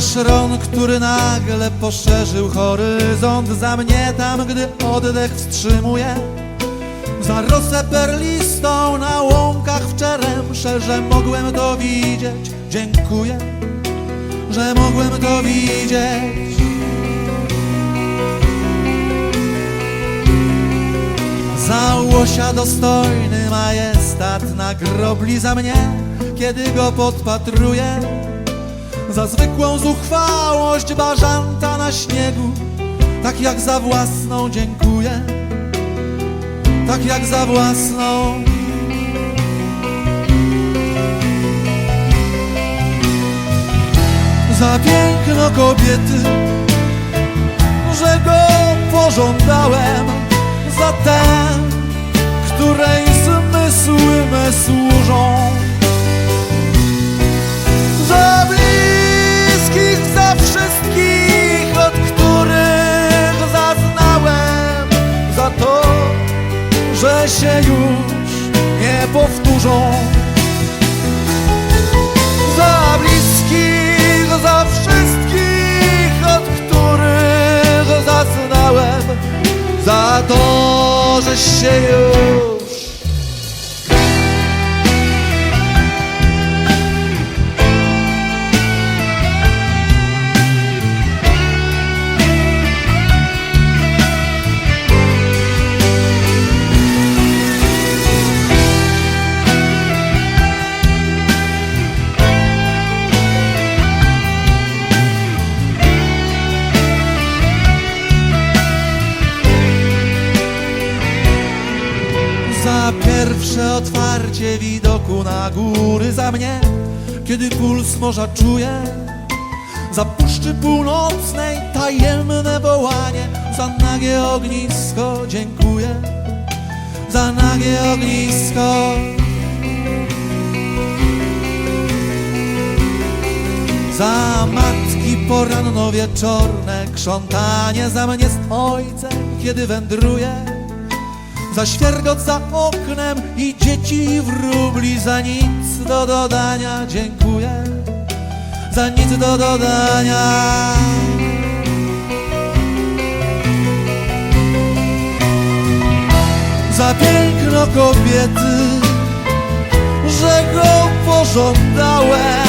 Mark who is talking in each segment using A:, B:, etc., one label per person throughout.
A: Szron, który nagle poszerzył horyzont. Za mnie tam, gdy oddech wstrzymuje Za rosę perlistą na łąkach w czeremsze Że mogłem to widzieć, dziękuję Że mogłem to widzieć. Za łosia dostojny majestat nagrobli za mnie, kiedy go podpatruję. Za zwykłą zuchwałość bażanta na śniegu, tak jak za własną dziękuję. Tak jak za własną. Za piękno kobiety, że go pożądałem za tę, której zmysły me służą. Że się już nie powtórzą. Za bliskich, za wszystkich, od których zaznałem, za to, że się już pierwsze otwarcie widoku na góry Za mnie, kiedy puls morza czuję Za puszczy północnej tajemne wołanie Za nagie ognisko dziękuję. Za nagie ognisko. Za matki poranno wieczorne krzątanie Za mnie z ojcem, kiedy wędruję za świergot za oknem i dzieci wróbli Za nic do dodania dziękuję. Za nic do dodania. Za piękno kobiety Że go pożądałem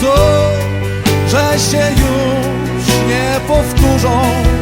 A: to, że się już nie powtórzą.